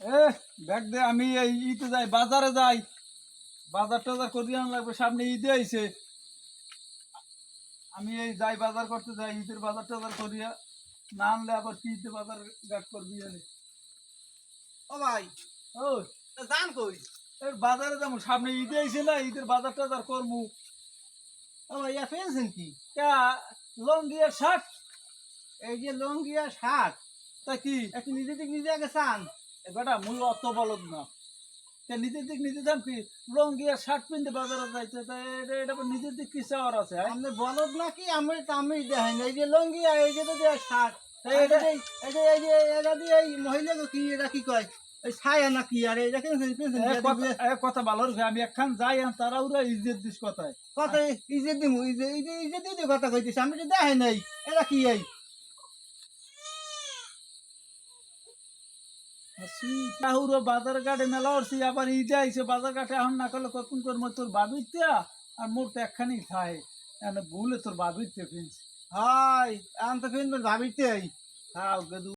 এ bag দে আমি এই ইতে যাই বাজারে যাই। বাজার টাজার করি আনা লাগবে সামনে ঈদে আইছে। আমি এই যাই বাজার করতে যাই ঈদের বাজার টাজার করিয়া না আনলে আবার কি বাজার করবি ও ভাই ও তা যান কই? এর বাজারে যাব সামনে ঈদে আইছে না ঈদের বাজার টাজার করব। ও ভাই ইয়া কি? লঙ্গি আর শার্ট। এই যে লঙ্গি আর শার্ট তা কি? একটু নিজে নিজে আগে চান। এ বেটা মূল্য অত বলদ না। তা নিজের দিক নিজে যান কি লঙ্গি আর শার্ট পিনতে বাজারে যাইতে এটা এটা নিজের দিক কি চাওয়ার আছে হ্যাঁ? আপনি বলদ নাকি আমি তো আমি দেখেন এই যে লঙ্গি আর এই যে তো শার্ট এই যে এটা- এই যে এই যে এটা দিয়ে এই মহিলা কি এটা কি কয়? ছায়া নাকি আর কথা- ভালো আমি একখান যাই আর তারা ওরা ইজ্জত দিস কথায়। কথা দিমু দিয়ে কথা কইতেছি আমি তো দেখাই নাই এটা কি এই? তাহুরো বাজার ঘাটে মেলা উঠছি আবার ঈদে আইছে বাজার ঘাটে এখন না করলে কখন করব তোর বাবির আর মোর তো একখানি খায় ভুলে তোর বাবির তে হাই আম তো ফিন ভাবিতে খাও গেদু